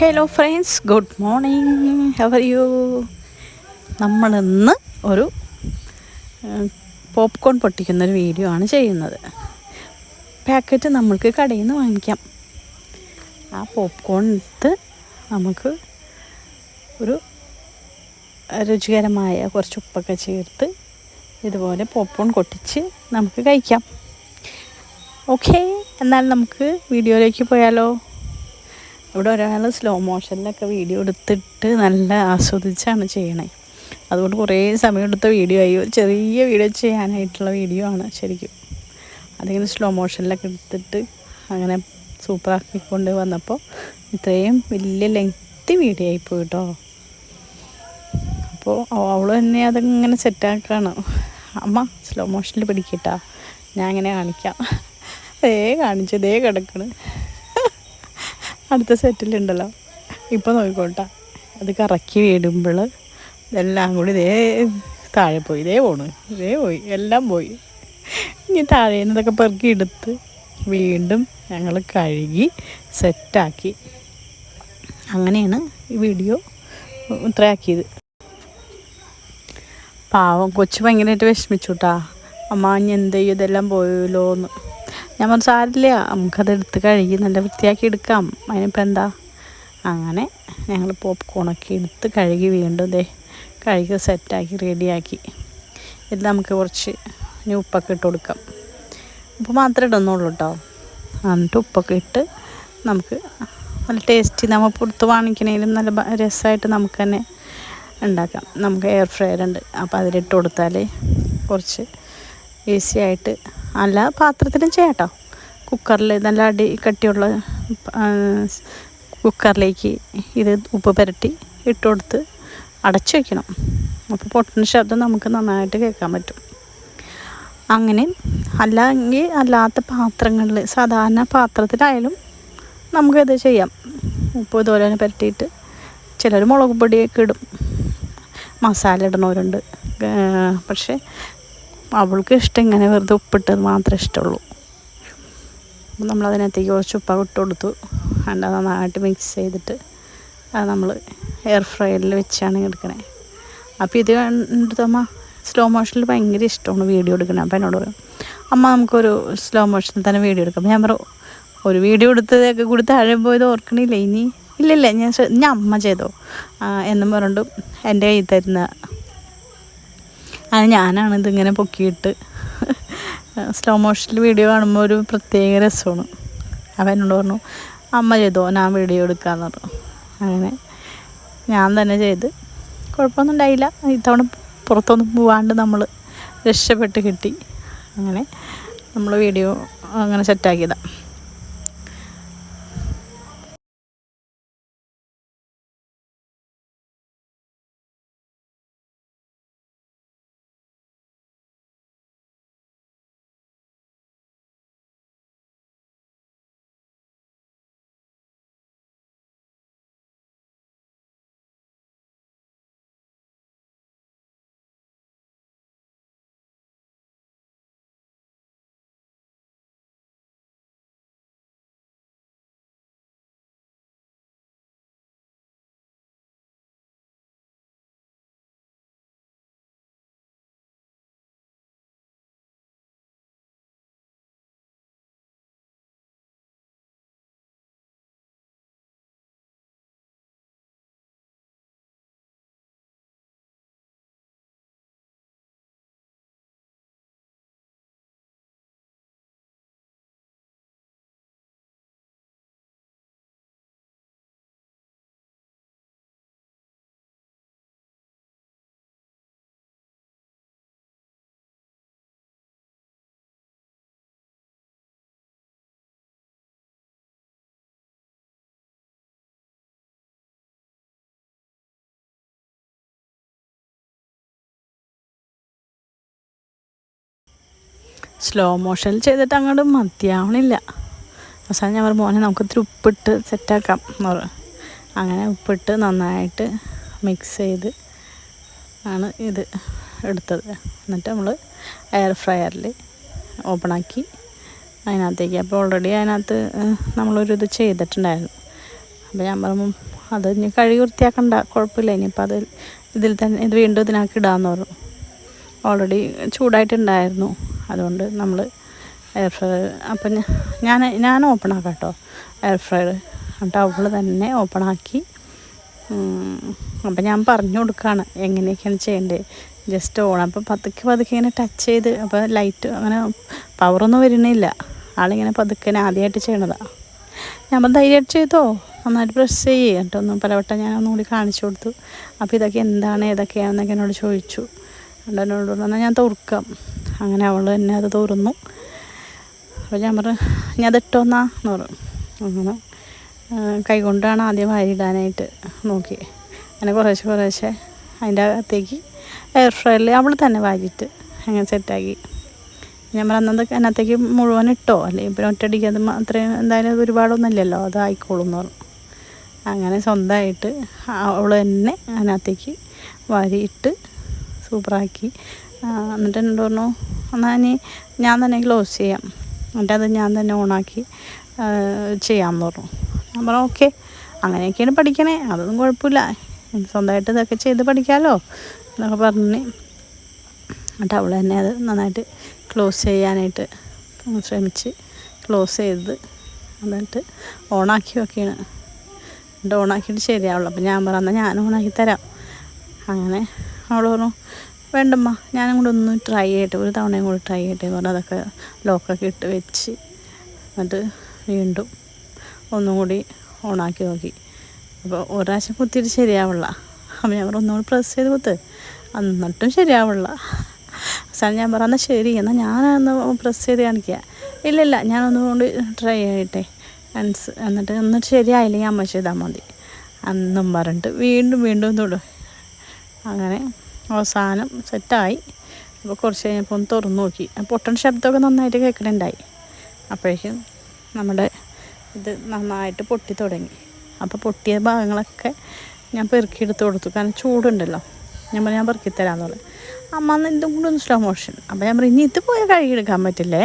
Hello friends good morning how are you നമ്മളിന്ന് ഒരു popcorn പൊട്ടിക്കുന്നൊരു video ആണ് ചെയ്യുന്നത്. പാക്കറ്റ് നമ്മൾക്ക് കടയിൽ നിന്ന് വാങ്ങിക്കാം. ആ പോപ്കോൺ എടുത്ത് നമുക്ക് ഒരു രുചികരമായ കുറച്ച് ഉപ്പൊക്കെ ചേർത്ത് ഇതുപോലെ പോപ്കോൺ കൊട്ടിച്ച് നമുക്ക് കഴിക്കാം. ഓക്കെ എന്നാൽ നമുക്ക് വീഡിയോയിലേക്ക് പോയാലോ? ഇവിടെ ഒരാൾ സ്ലോ മോഷനിലൊക്കെ വീഡിയോ എടുത്തിട്ട് നല്ല ആസ്വദിച്ചാണ് ചെയ്യണേ. അതുകൊണ്ട് കുറേ സമയം എടുത്ത വീഡിയോ ആയി. ഒരു ചെറിയ വീഡിയോ ചെയ്യാനായിട്ടുള്ള വീഡിയോ ആണ് ശരിക്കും. അതിങ്ങനെ സ്ലോ മോഷനിലൊക്കെ എടുത്തിട്ട് അങ്ങനെ സൂപ്പറാക്കിക്കൊണ്ട് വന്നപ്പോൾ ഇത്രയും വലിയ ലെങ്ത്തി വീഡിയോ ആയിപ്പോയി കേട്ടോ അപ്പോൾ അവൾ തന്നെ അതിങ്ങനെ സെറ്റാക്കാണ് അമ്മ സ്ലോ മോഷനിൽ പിടിക്കട്ടാ ഞാൻ അങ്ങനെ കാണിക്കാം. ദേ കാണിച്ചു ദേ കിടക്കണ്. അടുത്ത സെറ്റിലുണ്ടല്ലോ ഇപ്പോൾ നോക്കിക്കോട്ടെ. അത് കറക്കി വീടുമ്പോൾ ഇതെല്ലാം കൂടി ഇതേ താഴെ പോയി ഇതേ പോണ് ഇതേ പോയി എല്ലാം പോയി. ഇനി താഴെ നിന്നതൊക്കെ പെറുക്കി എടുത്ത് വീണ്ടും ഞങ്ങൾ കഴുകി സെറ്റാക്കി അങ്ങനെയാണ് ഈ വീഡിയോ ഇത്രയാക്കിയത് പാവം കൊച്ചു ഭയങ്കരമായിട്ട് വിഷമിച്ചു കേട്ടാ അമ്മ ഇനി എന്ത് ചെയ്യും? ഇതെല്ലാം പോയല്ലോ എന്ന് ഞാൻ പറഞ്ഞു സാരില്ല നമുക്കത് എടുത്ത് കഴുകി നല്ല വൃത്തിയാക്കി എടുക്കാം. അതിനിപ്പോൾ എന്താ? അങ്ങനെ ഞങ്ങൾ പോപ്കോണൊക്കെ എടുത്ത് കഴുകി വീണ്ടും ദേ കഴുകി സെറ്റാക്കി റെഡിയാക്കി. ഇത് നമുക്ക് കുറച്ച് ഇനി ഉപ്പൊക്കെ ഇട്ട് കൊടുക്കാം. ഉപ്പ് മാത്രമേ ഇടുന്നുള്ളൂ കേട്ടോ എന്നിട്ട് ഉപ്പൊക്കെ ഇട്ട് നമുക്ക് നല്ല ടേസ്റ്റി നമ്മൾ പുറത്ത് വാങ്ങിക്കണേലും നല്ല രസമായിട്ട് നമുക്ക് തന്നെ ഉണ്ടാക്കാം. നമുക്ക് എയർ ഫ്രയർ ഉണ്ട്. അപ്പോൾ അതിലിട്ട് കൊടുത്താൽ കുറച്ച് ഈസി ആയിട്ട്. അല്ല പാത്രത്തിലും ചെയ്യാട്ടോ കുക്കറിൽ നല്ല അടി കട്ടിയുള്ള കുക്കറിലേക്ക് ഇത് ഉപ്പ് പുരട്ടി ഇട്ട് കൊടുത്ത് അടച്ചു വയ്ക്കണം അപ്പോൾ പൊട്ടുന്ന ശബ്ദം നമുക്ക് നന്നായിട്ട് കേൾക്കാൻ പറ്റും. അങ്ങനെ അല്ലെങ്കിൽ അല്ലാത്ത പാത്രങ്ങളിൽ സാധാരണ പാത്രത്തിലായാലും നമുക്കിത് ചെയ്യാം. ഉപ്പ് ഇതുപോലെ തന്നെ പുരട്ടിയിട്ട് ചിലർ മുളക് പൊടിയൊക്കെ ഇടും. മസാല ഇടണവരുണ്ട് പക്ഷേ അവൾക്ക് ഇഷ്ടം ഇങ്ങനെ വെറുതെ ഉപ്പിട്ടത് മാത്രമേ ഇഷ്ടമുള്ളൂ. അപ്പോൾ നമ്മൾ അതിനകത്തേക്ക് കുറച്ച് ഉപ്പ ഇട്ട് കൊടുത്തു. അതിന്റെ നന്നായിട്ട് മിക്സ് ചെയ്തിട്ട് അത് നമ്മൾ എയർ ഫ്രയറിൽ വെച്ചാണ് എടുക്കണേ. അപ്പോൾ ഇത് കണ്ടിട്ട് അമ്മ സ്ലോ മോഷനിൽ ഭയങ്കര ഇഷ്ടമാണ് വീഡിയോ എടുക്കണം. അപ്പോൾ എന്നോട് പറയും അമ്മ നമുക്കൊരു സ്ലോ മോഷനിൽ തന്നെ വീഡിയോ എടുക്കാം. ഞാൻ പറയും ഒരു വീഡിയോ എടുത്തതൊക്കെ കൂടി താഴെ പോയത് ഓർക്കണില്ല ഇനി? ഇല്ലില്ല ഞാൻ ഞാൻ അമ്മ ചെയ്തോ? എന്നും പറഞ്ഞിട്ട് എന്റെ കയ്യിൽ തരുന്ന അത് ഞാനാണ് ഇതിങ്ങനെ പൊക്കിയിട്ട്. സ്ലോ മോഷനിൽ വീഡിയോ കാണുമ്പോൾ ഒരു പ്രത്യേക രസമാണ്. അപ്പം എന്നോട് പറഞ്ഞു അമ്മ ചെയ്തോ ഞാൻ വീഡിയോ എടുക്കാമെന്ന് പറഞ്ഞു. അങ്ങനെ ഞാൻ തന്നെ ചെയ്ത്. കുഴപ്പമൊന്നും ഉണ്ടായില്ല. ഇത്തവണ പുറത്തൊന്നും പോവാണ്ട് നമ്മൾ രക്ഷപ്പെട്ട് കിട്ടി. അങ്ങനെ നമ്മൾ വീഡിയോ അങ്ങനെ സെറ്റാക്കിയതാണ് സ്ലോ മോഷനിൽ ചെയ്തിട്ട് അങ്ങോട്ട് മതിയാവണില്ല. അവസാനം ഞാൻ പറഞ്ഞു മോനെ നമുക്ക് ഇത്തിരി ഉപ്പിട്ട് സെറ്റാക്കാം. എന്ന് പറഞ്ഞു. അങ്ങനെ ഉപ്പിട്ട് നന്നായിട്ട് മിക്സ് ചെയ്ത് ആണ് ഇത് എടുത്തത്. എന്നിട്ട് നമ്മൾ എയർ ഫ്രയറിൽ ഓപ്പണാക്കി അതിനകത്തേക്ക്. അപ്പോൾ ഓൾറെഡി അതിനകത്ത് നമ്മളൊരു ഇത് ചെയ്തിട്ടുണ്ടായിരുന്നു. അപ്പോൾ ഞാൻ പറഞ്ഞു അത് ഇനി കഴുകി വൃത്തിയാക്കണ്ട കുഴപ്പമില്ല. ഇനിയിപ്പോൾ അത് ഇതിൽ തന്നെ ഇത് വീണ്ടും ഇതിനകത്ത് ഇടാമെന്ന് പറഞ്ഞു. ഓൾറെഡി ചൂടായിട്ടുണ്ടായിരുന്നു. അതുകൊണ്ട് നമ്മൾ എയർ ഫ്രയർ അപ്പം ഞാൻ ഞാൻ ഓപ്പൺ ആക്കാം കേട്ടോ എയർ ഫ്രയർ എന്നിട്ട് അവൾ തന്നെ ഓപ്പൺ ആക്കി. അപ്പം ഞാൻ പറഞ്ഞു കൊടുക്കുകയാണ് എങ്ങനെയൊക്കെയാണ് ചെയ്യേണ്ടത് ജസ്റ്റ് ഓൺ അപ്പം പതുക്കെ പതുക്കെ ഇങ്ങനെ ടച്ച് ചെയ്ത് അപ്പോൾ ലൈറ്റ് അങ്ങനെ പവറൊന്നും വരുന്നില്ല. ആളിങ്ങനെ പതുക്കെ ആദ്യമായിട്ട് ചെയ്യണതാണ് ഞാൻ അപ്പം ധൈര്യമായിട്ട് ചെയ്തോ? നന്നായിട്ട് പ്രസ് ചെയ്യേ. എന്നിട്ടൊന്ന് പലവട്ടം ഞാൻ ഒന്നുകൂടി കാണിച്ചു കൊടുത്തു. അപ്പോൾ ഇതൊക്കെ എന്താണ് ഏതൊക്കെയാണെന്നൊക്കെ എന്നോട് ചോദിച്ചു. എന്നിട്ട് എന്നോട് പറഞ്ഞാൽ ഞാൻ തുറക്കാം. അങ്ങനെ അവൾ തന്നെ അത് തുറന്നു. അപ്പോൾ ഞാൻ പറഞ്ഞു ഞാൻ അതിട്ടോന്നാ എന്ന്? പറഞ്ഞു. അങ്ങനെ കൈകൊണ്ടാണ് ആദ്യം വാരിയിടാനായിട്ട് നോക്കി അങ്ങനെ കുറേശ്ശെ കുറേശ്ശെ അതിന്റെ അകത്തേക്ക് എയർ ഫ്രയറിൽ അവൾ തന്നെ വാരിയിട്ട് അങ്ങനെ സെറ്റാക്കി ഞാൻ പറഞ്ഞു അന്നത്തെ അതിനകത്തേക്ക് മുഴുവൻ ഇട്ടോ? അല്ലെങ്കിൽ പിന്നെ ഒറ്റയടിക്ക് അത് അത്രയും എന്തായാലും ഒരുപാടൊന്നും ഇല്ലല്ലോ അത് ആയിക്കോളും എന്ന് പറഞ്ഞു. അങ്ങനെ സ്വന്തമായിട്ട് അവൾ തന്നെ അതിനകത്തേക്ക് വാരിയിട്ട് സൂപ്പറാക്കി. എന്നിട്ട് എന്നോട് പറഞ്ഞു എന്നാൽ ഇനി ഞാൻ തന്നെ ക്ലോസ് ചെയ്യാം. എന്നിട്ട് അത് ഞാൻ തന്നെ ഓണാക്കി ചെയ്യാമെന്ന് പറഞ്ഞു. ഞാൻ പറഞ്ഞു ഓക്കെ അങ്ങനെയൊക്കെയാണ് പഠിക്കണേ അതൊന്നും കുഴപ്പമില്ല. സ്വന്തമായിട്ട് ഇതൊക്കെ ചെയ്ത് പഠിക്കാമല്ലോ എന്നൊക്കെ പറഞ്ഞു. എന്നിട്ട് അവൾ തന്നെ അത് നന്നായിട്ട് ക്ലോസ് ചെയ്യാനായിട്ട് ശ്രമിച്ച് ക്ലോസ് ചെയ്ത് എന്നിട്ട് ഓണാക്കി വെക്കുകയാണ്. എന്നിട്ട് ഓണാക്കിയിട്ട് ശരിയാവുള്ളൂ. അപ്പം ഞാൻ പറഞ്ഞാൽ ഞാൻ ഓണാക്കി തരാം. അങ്ങനെ അവൾ പറഞ്ഞു വേണ്ടമ്മ ഞാനും കൂടെ ഒന്ന് ട്രൈ ചെയ്യട്ടെ. ഒരു തവണയും കൂടി ട്രൈ ചെയ്യട്ടെ എന്ന് പറഞ്ഞാൽ അതൊക്കെ ലോക്കൊക്കെ ഇട്ട് വെച്ച് എന്നിട്ട് വീണ്ടും ഒന്നും കൂടി ഓണാക്കി നോക്കി. അപ്പോൾ ഒരാഴ്ച കുത്തിയിട്ട് ശരിയാവില്ല അപ്പം ഞാൻ പറഞ്ഞു ഒന്നുകൂടി പ്രസ് ചെയ്ത് കുത്ത്. എന്നിട്ടും ശരിയാവില്ല അവസാനം ഞാൻ പറഞ്ഞാൽ ശരി എന്നാൽ ഞാനൊന്ന് പ്രസ് ചെയ്ത് കാണിക്കുക ഇല്ലില്ല ഞാനൊന്നുകൊണ്ട് ട്രൈ ചെയ്യട്ടെ. അൻസ് എന്നിട്ട് എന്നിട്ട് ശരിയായില്ലെങ്കിൽ അമ്മ ചെയ്താൽ മതി. അന്നും പറഞ്ഞിട്ട് വീണ്ടും വീണ്ടും തൊടും. അങ്ങനെ അവസാനം സെറ്റായി. അപ്പോൾ കുറച്ച് കഴിഞ്ഞപ്പോൾ ഒന്ന് തുറന്നു നോക്കി. പൊട്ടൻ ശബ്ദമൊക്കെ നന്നായിട്ട് കേൾക്കണുണ്ടായി. അപ്പോഴേക്കും നമ്മുടെ ഇത് നന്നായിട്ട് പൊട്ടി തുടങ്ങി. അപ്പോൾ പൊട്ടിയ ഭാഗങ്ങളൊക്കെ ഞാൻ പെറുക്കിയെടുത്ത് കൊടുത്തു. കാരണം ചൂടുണ്ടല്ലോ. ഞാൻ ഞാൻ പെറുക്കി തരാമെന്ന് പറഞ്ഞു. അമ്മ ഇതും കൂടെ ഒന്ന് സ്ലോ മോഷൻ അപ്പോൾ ഞാൻ പറഞ്ഞു ഇത് പോയാൽ കഴുകിയെടുക്കാൻ പറ്റില്ലേ?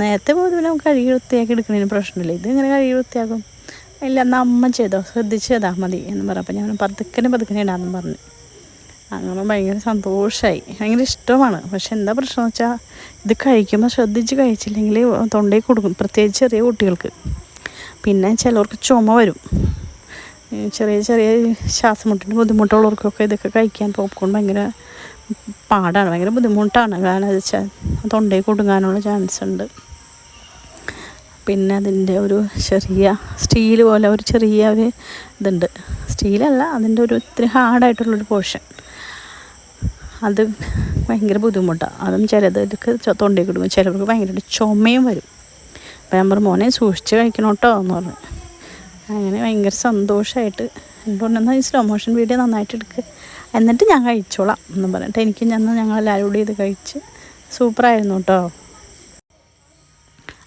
നേരത്തെ പോയത് പിന്നെ നമുക്ക് കഴുകി വൃത്തിയാക്കി എടുക്കുന്നതിന് പ്രശ്നമില്ല. ഇത് ഇങ്ങനെ കഴുകി വൃത്തിയാക്കും? ഇല്ല എന്നാൽ അമ്മ ചെയ്തോ? ശ്രദ്ധിച്ച് ചെയ്താൽ മതി എന്ന് പറഞ്ഞു. അപ്പോൾ ഞാൻ പതുക്കനെ പതുക്കനെ ഇടാമെന്ന് പറഞ്ഞു. അങ്ങനെ ഭയങ്കര സന്തോഷമായി ഭയങ്കര ഇഷ്ടമാണ്. പക്ഷെ എന്താ പ്രശ്നം വെച്ചാൽ ഇത് കഴിക്കുമ്പോൾ ശ്രദ്ധിച്ച് കഴിച്ചില്ലെങ്കിൽ തൊണ്ടയിൽ കൊടുക്കും പ്രത്യേകിച്ച് ചെറിയ കുട്ടികൾക്ക്. പിന്നെ ചിലവർക്ക് ചുമ വരും. ചെറിയ ചെറിയ ശ്വാസം മുട്ടിന്റെ ബുദ്ധിമുട്ടുള്ളവർക്കൊക്കെ ഇതൊക്കെ കഴിക്കാൻ പോപ്കോൺ ഭയങ്കര പാടാണ്. ഭയങ്കര ബുദ്ധിമുട്ടാണ്. കാരണം അത് വെച്ചാൽ തൊണ്ടയിൽ കൊടുങ്ങാനുള്ള ചാൻസ് ഉണ്ട്. പിന്നെ അതിന്റെ ഒരു ചെറിയ സ്റ്റീൽ പോലെ ഒരു ചെറിയ ഒരു ഇതുണ്ട്. സ്റ്റീലല്ല അതിന്റെ ഒരു ഇത്തിരി ഹാർഡായിട്ടുള്ളൊരു പോർഷൻ. അത് ഭയങ്കര ബുദ്ധിമുട്ടാണ് അതും ചിലതൊക്കെ തൊണ്ടയിൽ കൊടുക്കും ചിലവർക്ക് ഭയങ്കര ചുമയും വരും. അപ്പം ഞാൻ മോനെ സൂക്ഷിച്ച് കഴിക്കണം കേട്ടോ എന്ന് പറഞ്ഞു. അങ്ങനെ ഭയങ്കര സന്തോഷമായിട്ട് എന്തുകൊണ്ടെന്നാൽ ഈ സ്ലോ മോഷൻ വീഡിയോ നന്നായിട്ട് എടുക്കുക എന്നിട്ട് ഞാൻ കഴിച്ചോളാം എന്ന് പറഞ്ഞിട്ട് എനിക്ക് ഞാൻ ഞങ്ങളെല്ലാവരും കൂടി ഇത് കഴിച്ച് സൂപ്പറായിരുന്നു കേട്ടോ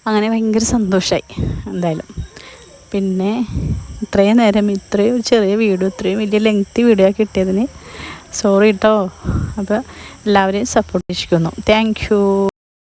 അങ്ങനെ ഭയങ്കര സന്തോഷമായി എന്തായാലും. പിന്നെ ഇത്രയും നേരം ഇത്രയും ചെറിയ വീഡിയോ ഇത്രയും വലിയ ലെങ്തി വീഡിയോ കിട്ടിയതിന് സോറി കേട്ടോ അപ്പോൾ എല്ലാവരെയും സപ്പോർട്ട് ചെയ്യിക്കുന്നു താങ്ക്